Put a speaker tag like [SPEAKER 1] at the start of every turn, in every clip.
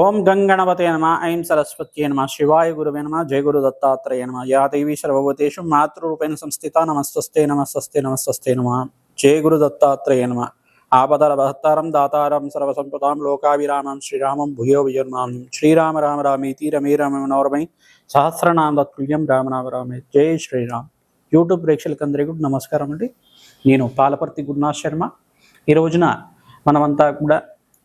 [SPEAKER 1] ఓం గంగణవతే నమ ఐం సరస్వత్యే నమ శివాయ గురువే నమ జయ గురు దత్తాత్రేయ నమ యా దేవి సర్వభూతేషు మాతృరూపేణ సంస్థిత నమస్తస్తే నమస్తస్తే నమస్తస్తే నమ జయ గురు దత్తాత్రేయ నమ ఆపదల భక్తారం దాతారం సర్వసంపదాం లోకావిరామం శ్రీరామం భూయో విజర్మాం శ్రీరామ రామ రామేతి రమే రామ మనోరమై సహస్రనామ తత్తుల్యం రామనామ రామే జై శ్రీరామ్. యూట్యూబ్ ప్రేక్షకులందరికీ కూడా నమస్కారం అండి. నేను పాలపర్తి గురునాథ్ శర్మ. ఈ రోజున మనమంతా కూడా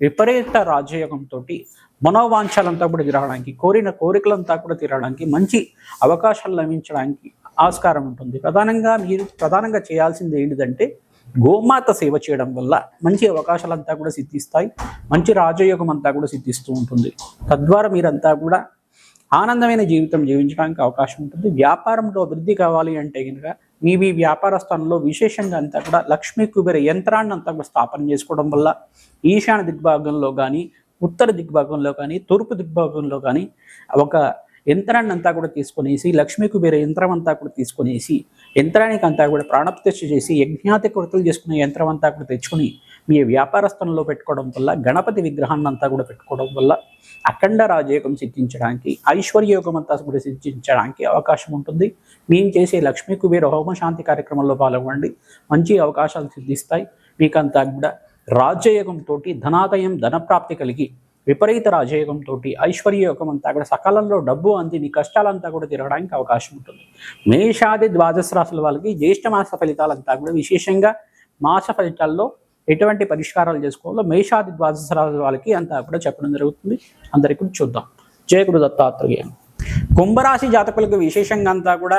[SPEAKER 1] విపరీత రాజయోగంతో మనోవాంఛలంతా కూడా తిరగడానికి కోరిన కోరికలంతా కూడా తీరడానికి మంచి అవకాశాలు లభించడానికి ఆస్కారం ఉంటుంది. ప్రధానంగా మీరు ప్రధానంగా చేయాల్సింది ఏంటిదంటే గోమాత సేవ చేయడం వల్ల మంచి అవకాశాలంతా కూడా సిద్ధిస్తాయి మంచి రాజయోగం అంతా కూడా సిద్ధిస్తూ ఉంటుంది. తద్వారా మీరంతా కూడా ఆనందమైన జీవితం జీవించడానికి అవకాశం ఉంటుంది. వ్యాపారంలో అభివృద్ధి కావాలి అంటే కనుక మీ మీ వ్యాపార స్థానంలో విశేషంగా అంతా కూడా లక్ష్మీ కుబేర యంత్రాన్ని అంతా కూడా స్థాపన చేసుకోవడం వల్ల ఈశాన్య దిగ్భాగంలో కానీ ఉత్తర దిగ్భాగంలో కానీ తూర్పు దిగ్భాగంలో కానీ ఒక యంత్రాన్ని అంతా కూడా తీసుకునేసి లక్ష్మీ కుబేర యంత్రం అంతా కూడా తీసుకునేసి యంత్రానికి అంతా కూడా ప్రాణప్రతిష్ఠ చేసి యజ్ఞాతి కొరతలు చేసుకునే యంత్రం అంతా కూడా తెచ్చుకొని మీ వ్యాపార స్థలంలో పెట్టుకోవడం వల్ల గణపతి విగ్రహాన్ని అంతా కూడా పెట్టుకోవడం వల్ల అఖండ రాజయోగం సిద్ధించడానికి ఐశ్వర్యయోగం అంతా కూడా సిద్ధించడానికి అవకాశం ఉంటుంది. మేము చేసే లక్ష్మీ కుబేర హోమ శాంతి కార్యక్రమంలో పాల్గొండి మంచి అవకాశాలు సిద్ధిస్తాయి. మీకంతా కూడా రాజయోగంతో ధనాదయం ధనప్రాప్తి కలిగి విపరీత రాజయోగంతో ఐశ్వర్యయోగం అంతా కూడా సకాలంలో డబ్బు అంది మీ కష్టాలంతా కూడా తిరగడానికి అవకాశం ఉంటుంది. మేషాది ద్వాదశ రాశుల వాళ్ళకి జ్యేష్ఠ మాస ఫలితాలంతా కూడా విశేషంగా మాస ఫలితాల్లో ఎటువంటి పరిష్కారాలు చేసుకోవాలో మేషాది ద్వాదశ వాళ్ళకి అంతా కూడా చెప్పడం జరుగుతుంది. అందరికీ చూద్దాం. జయ గురు దత్తాత్రేయ. కుంభరాశి జాతకులకు విశేషంగా అంతా కూడా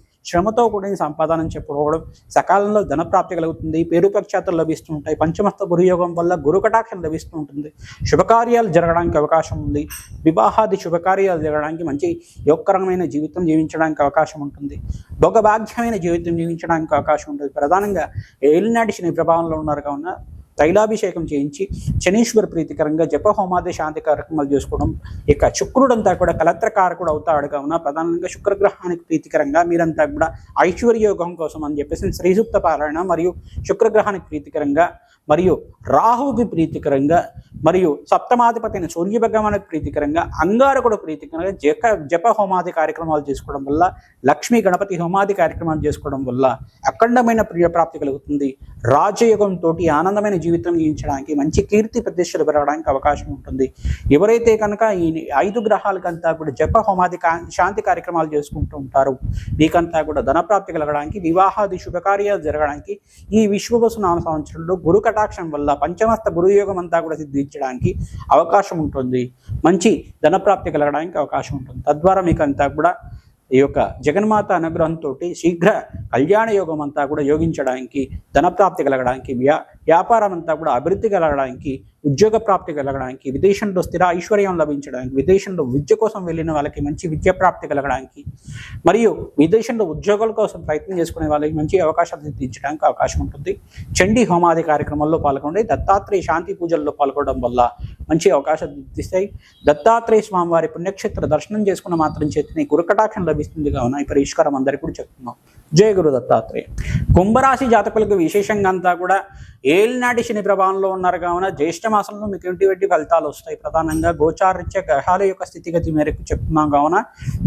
[SPEAKER 1] శ్రమతో కూడిన సంపాదన చెప్పుకోవడం సకాలంలో ధనప్రాప్తి కలుగుతుంది పేరు ప్రఖ్యాతులు లభిస్తూ ఉంటాయి పంచమస్త గురుయోగం వల్ల గురు కటాక్షం లభిస్తూ ఉంటుంది శుభకార్యాలు జరగడానికి అవకాశం ఉంది వివాహాది శుభకార్యాలు జరగడానికి మంచి యోగకరమైన జీవితం జీవించడానికి అవకాశం ఉంటుంది భోగభాగ్యమైన జీవితం జీవించడానికి అవకాశం ఉంటుంది. ప్రధానంగా ఏలినాటి శని ప్రభావంలో ఉన్నారు కావున తైలాభిషేకం చేయించి శనీశ్వర ప్రీతికరంగా జప హోమాది శాంతి కార్యక్రమాలు చేసుకోవడం ఇక శుక్రుడంతా కూడా కలత్రకారకుడు అవుతాడు కావున ప్రధానంగా శుక్రగ్రహానికి ప్రీతికరంగా మీరంతా కూడా ఐశ్వర్యోగం కోసం అని చెప్పేసి శ్రీసూక్త పారాయణ మరియు శుక్రగ్రహానికి ప్రీతికరంగా మరియు రాహువుకి ప్రీతికరంగా మరియు సప్తమాధిపతిని సూర్య భగవానికి ప్రీతికరంగా అంగారకుడు ప్రీతికరంగా జప జప హోమాది కార్యక్రమాలు చేసుకోవడం వల్ల లక్ష్మీ గణపతి హోమాది కార్యక్రమాలు చేసుకోవడం వల్ల అఖండమైన ప్రియప్రాప్తి కలుగుతుంది. రాజయోగంతో ఆనందమైన జీవితం జీవించడానికి మంచి కీర్తి ప్రతిష్టలు పెరగడానికి అవకాశం ఉంటుంది. ఎవరైతే కనుక ఈ ఐదు గ్రహాలకంతా కూడా జప హోమాది కా- శాంతి కార్యక్రమాలు చేసుకుంటూ ఉంటారు మీకంతా కూడా ధనప్రాప్తి కలగడానికి వివాహాది శుభకార్యాలు జరగడానికి ఈ విశ్వవసు నామ సంవత్సరంలో గురు కటాక్షం వల్ల పంచమస్త గురుయోగం అంతా కూడా సిద్ధించడానికి అవకాశం ఉంటుంది. మంచి ధనప్రాప్తి కలగడానికి అవకాశం ఉంటుంది. తద్వారా మీకంతా కూడా ఈ యొక్క జగన్మాత అనుగ్రహంతో శీఘ్ర కళ్యాణ యోగం అంతా కూడా యోగించడానికి ధనప్రాప్తి కలగడానికి వ్యా వ్యాపారం అంతా కూడా అభివృద్ధి కలగడానికి ఉద్యోగ ప్రాప్తి కలగడానికి విదేశంలో స్థిర ఐశ్వర్యం లభించడానికి విదేశంలో విద్య కోసం వెళ్ళిన వాళ్ళకి మంచి విద్య ప్రాప్తి కలగడానికి మరియు విదేశంలో ఉద్యోగాల కోసం ప్రయత్నం చేసుకునే వాళ్ళకి మంచి అవకాశాలు సిద్ధించడానికి అవకాశం ఉంటుంది. చండీ హోమాది కార్యక్రమంలో పాల్గొండి దత్తాత్రేయ శాంతి పూజల్లో పాల్గొనడం వల్ల మంచి అవకాశాలు ఇస్తాయి దత్తాత్రేయ స్వామివారి పుణ్యక్షేత్ర దర్శనం చేసుకున్న మాత్రం చేతిని గురుకటాక్షం లభిస్తుంది కావున ఈ పరిష్కారం అందరికీ కూడా చెప్తున్నాం. జయ గురు దత్తాత్రేయ. కుంభరాశి జాతకులకు విశేషంగా అంతా కూడా ఏలినాటి శని ప్రభావంలో ఉన్నారు కావున జ్యేష్ఠ మాసంలో మీకు ఎటువంటి ఫలితాలు వస్తాయి. ప్రధానంగా గోచారిత్య గ్రహాల యొక్క స్థితిగతి మేరకు చెప్తున్నాం కావున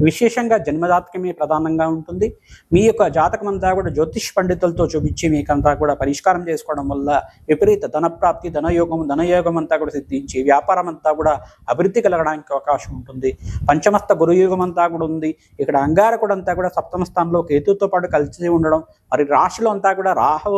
[SPEAKER 1] విశేషంగా జన్మజాతకమే ప్రధానంగా ఉంటుంది. మీ యొక్క జాతకం అంతా కూడా జ్యోతిష్ పండితులతో చూపించి మీకంతా కూడా పరిష్కారం చేసుకోవడం వల్ల విపరీత ధనప్రాప్తి ధనయోగం ధనయోగం అంతా కూడా సిద్ధించి వ్యాపారం అంతా కూడా అభివృద్ధి కలగడానికి అవకాశం ఉంటుంది. పంచమస్త గురుయుగం అంతా కూడా ఉంది. ఇక్కడ అంగారకుడు అంతా కూడా సప్తమ స్థానంలో కేతుతో పాటు కలిసి ఉండడం మరి రాశిలో అంతా కూడా రాహు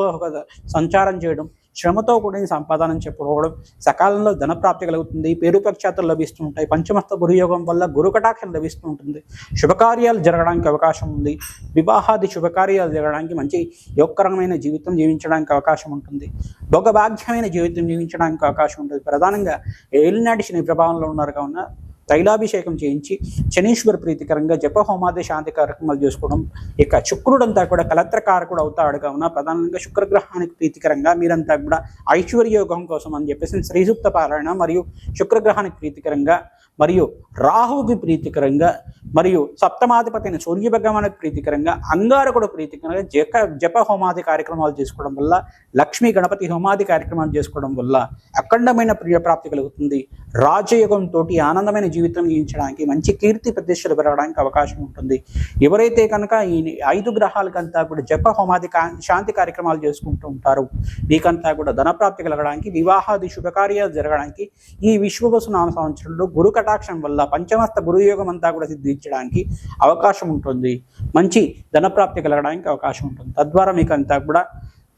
[SPEAKER 1] సంచారం చేయడం శ్రమతో కూడిన సంపాదన చెప్పుకోవడం సకాలంలో ధనప్రాప్తి కలుగుతుంది పేరు ప్రఖ్యాతులు లభిస్తూ ఉంటాయి పంచమస్త గురుయోగం వల్ల గురు కటాక్షం లభిస్తూ ఉంటుంది శుభకార్యాలు జరగడానికి అవకాశం ఉంది వివాహాది శుభకార్యాలు జరగడానికి మంచి యోగకరమైన జీవితం జీవించడానికి అవకాశం ఉంటుంది భోగభాగ్యమైన జీవితం జీవించడానికి అవకాశం ఉంటుంది. ప్రధానంగా ఏలినాటి శని ప్రభావంలో ఉన్నారు కావున తైలాభిషేకం చేయించి శనీశ్వర ప్రీతికరంగా జప హోమాది శాంతి కార్యక్రమాలు చేసుకోవడం ఇక శుక్రుడంతా కూడా కలత్రకారకుడు అవుతాడు కావున ప్రధానంగా శుక్రగ్రహానికి ప్రీతికరంగా మీరంతా కూడా ఐశ్వర్యోగం కోసం అని చెప్పేసి శ్రీసూక్త పారాయణ మరియు శుక్రగ్రహానికి ప్రీతికరంగా మరియు రాహువుకి ప్రీతికరంగా మరియు సప్తమాధిపతిని సూర్య భగవానికి ప్రీతికరంగా అంగారకుడు ప్రీతికరంగా జప జప హోమాది కార్యక్రమాలు చేసుకోవడం వల్ల లక్ష్మీ గణపతి హోమాది కార్యక్రమాలు చేసుకోవడం వల్ల అఖండమైన ప్రియప్రాప్తి కలుగుతుంది. రాజయోగంతో ఆనందమైన జీవితం జీవించడానికి మంచి కీర్తి ప్రతిష్టలు పెరగడానికి అవకాశం ఉంటుంది. ఎవరైతే కనుక ఈ ఐదు గ్రహాలకంతా కూడా జప హోమాది కా- శాంతి కార్యక్రమాలు చేసుకుంటూ ఉంటారు మీకంతా కూడా ధనప్రాప్తి కలగడానికి వివాహాది శుభకార్యాలు జరగడానికి ఈ విశ్వవసు నామ సంవత్సరంలో గురు కటాక్షం వల్ల పంచమస్త గురుయోగం అంతా కూడా సిద్ధించడానికి అవకాశం ఉంటుంది. మంచి ధనప్రాప్తి కలగడానికి అవకాశం ఉంటుంది. తద్వారా మీకంతా కూడా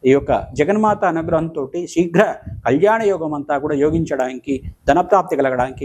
[SPEAKER 1] ఈ యొక్క జగన్మాత అనుగ్రహంతో శీఘ్ర కళ్యాణ యోగం అంతా కూడా యోగించడానికి ధనప్రాప్తి కలగడానికి